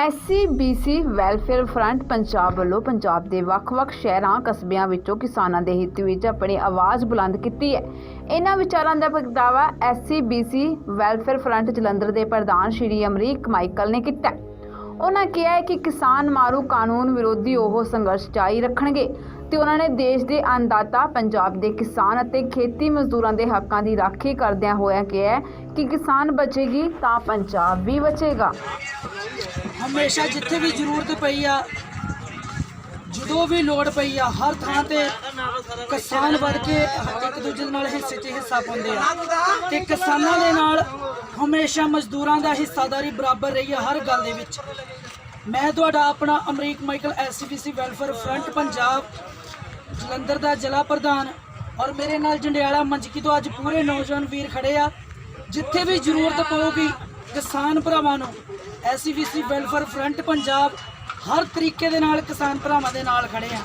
SC BC welfare front Punjab ਵੱਲੋਂ ਪੰਜਾਬ ਦੇ ਵੱਖ-ਵੱਖ ਸ਼ਹਿਰਾਂ, ਕਸਬਿਆਂ ਵਿੱਚੋਂ ਕਿਸਾਨਾਂ ਦੇ ਹਿੱਤ ਵਿੱਚ ਆਪਣੀ ਆਵਾਜ਼ ਬੁਲੰਦ ਕੀਤੀ ਹੈ। ਇਹਨਾਂ ਵਿਚਾਰਾਂ ਦਾ ਪ੍ਰਗਟਾਵਾ SC BC welfare front Jalandhar ਦੇ ਪ੍ਰਧਾਨ ਸ਼੍ਰੀ ਅਮਰੀਕ ਮਾਈਕਲ ਨੇ ਕੀਤਾ ਉਹਨਾਂ ਕਿਹਾ ਹੈ ਕਿ ਕਿਸਾਨ ਮਾਰੂ ਕਾਨੂੰਨ ਵਿਰੋਧੀ ਉਹ ਸੰਘਰਸ਼ ਜਾਰੀ ਰੱਖਣਗੇ ਤੇ ਉਹਨਾਂ ਨੇ ਦੇਸ਼ ਦੇ ਅੰਨਦਾਤਾ, ਪੰਜਾਬ ਦੇ ਕਿਸਾਨ ਅਤੇ ਖੇਤੀ ਮਜ਼ਦੂਰਾਂ ਦੇ ਹੱਕਾਂ ਦੀ ਰਾਖੀ ਕਰਦਿਆਂ ਹੋਇਆ ਕਿਹਾ ਕਿ ਕਿਸਾਨ ਬਚੇਗੀ ਤਾਂ ਪੰਜਾਬ ਵੀ ਬਚੇਗਾ। ਹਮੇਸ਼ਾ ਜਿੱਥੇ ਵੀ ਜ਼ਰੂਰਤ ਪਈ ਆ ਜਦੋਂ ਵੀ ਲੋੜ ਪਈ ਆ, ਹਰ ਥਾਂ ਤੇ ਕਿਸਾਨ ਵੜ ਕੇ ਇੱਕ ਦੂਜੇ ਨਾਲ ਹਿੱਸੇ 'ਚ ਹਿੱਸਾ ਪਾਉਂਦੇ ਆ। ਤੇ ਕਿਸਾਨਾਂ ਦੇ ਨਾਲ ਹਮੇਸ਼ਾ ਮਜ਼ਦੂਰਾਂ ਦਾ ਹਿੱਸਾਦਾਰੀ ਬਰਾਬਰ ਰਹੀ ਆ ਹਰ ਗੱਲ ਦੇ ਵਿੱਚ। ਮੈਂ ਤੁਹਾਡਾ ਆਪਣਾ Amrik Michael SC BC welfare front, Punjab, Jalandhar ਦਾ ਜ਼ਿਲ੍ਹਾ ਪ੍ਰਧਾਨ ਔਰ ਮੇਰੇ ਨਾਲ ਜੰਡਿਆਲਾ ਮੰਜਕੀ ਤੋਂ ਅੱਜ ਪੂਰੇ ਨੌਜਵਾਨ ਵੀਰ ਖੜੇ ਆ। ਜਿੱਥੇ ਵੀ ਜ਼ਰੂਰਤ ਪਊਗੀ ਕਿਸਾਨ ਭਰਾਵਾਂ ਨੂੰ SC BC welfare front, Punjab ਹਰ ਤਰੀਕੇ ਦੇ ਨਾਲ ਕਿਸਾਨ ਭਰਾਵਾਂ ਦੇ ਨਾਲ ਖੜੇ ਆ।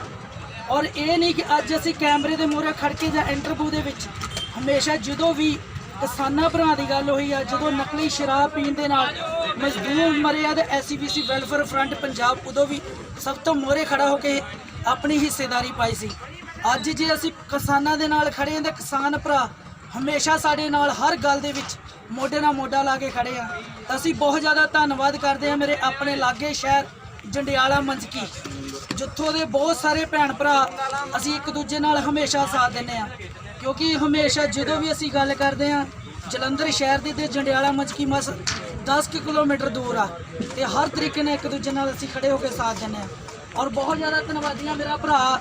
ਔਰ ਇਹ ਨਹੀਂ ਕਿ ਅੱਜ ਅਸੀਂ ਕੈਮਰੇ ਦੇ ਮੂਹਰੇ ਖੜ ਕੇ ਜਾਂ ਇੰਟਰਵਿਊ ਦੇ ਵਿੱਚ ਹਮੇਸ਼ਾ ਜਦੋਂ ਵੀ ਕਿਸਾਨਾਂ ਭਰਾ ਦੀ ਗੱਲ ਹੋਈ ਆ, ਜਦੋਂ ਨਕਲੀ ਸ਼ਰਾਬ ਪੀਣ ਦੇ ਨਾਲ ਮਜ਼ਦੂਰ ਮਰੇ ਆ ਤੇ ਐਸਸੀਬੀਸੀ ਵੈਲਫੇਅਰ ਫਰੰਟ ਪੰਜਾਬ ਉਦੋਂ ਵੀ ਸਭ ਤੋਂ ਮੋਹਰੇ ਖੜਾ ਹੋ ਕੇ ਆਪਣੀ ਹਿੱਸੇਦਾਰੀ ਪਾਈ ਸੀ। ਅੱਜ ਜੇ ਅਸੀਂ ਕਿਸਾਨਾਂ ਦੇ ਨਾਲ ਖੜੇ ਹਾਂ ਤਾਂ ਕਿਸਾਨ ਭਰਾ ਹਮੇਸ਼ਾ ਸਾਡੇ ਨਾਲ ਹਰ ਗੱਲ ਦੇ ਵਿੱਚ ਮੋਢੇ ਨਾਲ ਮੋਢਾ ਲਾ ਕੇ ਖੜੇ ਆ। ਅਸੀਂ ਬਹੁਤ ਜ਼ਿਆਦਾ ਧੰਨਵਾਦ ਕਰਦੇ ਹਾਂ ਮੇਰੇ ਆਪਣੇ ਲਾਗੇ ਸ਼ਹਿਰ ਜੰਡਿਆਲਾ ਮੰਜਕੀ ਜਿੱਥੋਂ ਦੇ ਬਹੁਤ ਸਾਰੇ ਭੈਣ ਭਰਾ ਅਸੀਂ ਇੱਕ ਦੂਜੇ ਨਾਲ ਹਮੇਸ਼ਾ ਸਾਥ ਦਿੰਦੇ ਆ ਕਿਉਂਕਿ ਹਮੇਸ਼ਾ ਜਦੋਂ ਵੀ ਅਸੀਂ ਗੱਲ ਕਰਦੇ ਆ ਜਲੰਧਰ ਸ਼ਹਿਰ ਦੇ ਤੇ ਜੰਡਿਆਲਾ ਮੰਜਕੀ ਮਸ 10 ਕੁ ਕਿਲੋਮੀਟਰ ਦੂਰ ਆ। ਤੇ ਹਰ ਤਰੀਕੇ ਨਾਲ ਇੱਕ ਦੂਜੇ ਨਾਲ ਅਸੀਂ ਖੜੇ ਹੋ ਕੇ ਸਾਥ ਦਿੰਦੇ ਆ ਔਰ ਬਹੁਤ ਜ਼ਿਆਦਾ ਧੰਨਵਾਦੀਆਂ ਮੇਰਾ ਭਰਾ।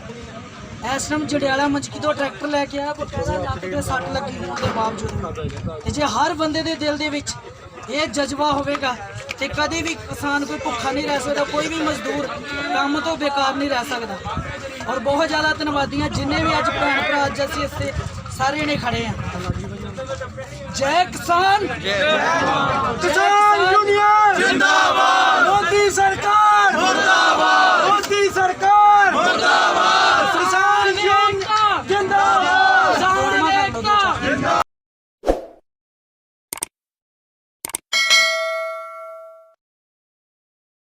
ਇਸ ਟਾਈਮ ਜੜਿਆਲਾ ਮੰਚਕੀ ਤੋਂ ਟਰੈਕਟਰ ਲੈ ਕੇ ਆਇਆ ਪਰ ਕਹਿੰਦਾ ਲੱਕ ਤੇ ਸੱਟ ਲੱਗੀ ਹੋਣ ਦੇ ਬਾਵਜੂਦ। ਤੇ ਜੇ ਹਰ ਬੰਦੇ ਦੇ ਦਿਲ ਦੇ ਵਿੱਚ ਇਹ ਜਜ਼ਬਾ ਹੋਵੇਗਾ ਤੇ ਕਦੇ ਵੀ ਕਿਸਾਨ ਕੋਈ ਭੁੱਖਾ ਨਹੀਂ ਰਹਿ ਸਕਦਾ, ਕੋਈ ਵੀ ਮਜ਼ਦੂਰ ਕੰਮ ਤੋਂ ਬੇਕਾਰ ਨਹੀਂ ਰਹਿ ਸਕਦਾ। ਔਰ ਬਹੁਤ ਜ਼ਿਆਦਾ ਧੰਨਵਾਦੀਆਂ, ਜਿੰਨੇ ਵੀ ਅੱਜ ਭੈਣ ਭਰਾ, ਅੱਜ ਅਸੀਂ ਇੱਥੇ ਸਾਰੇ ਨੇ ਖੜੇ ਆ ਜੈ ਕਿਸਾਨ! ਜੈ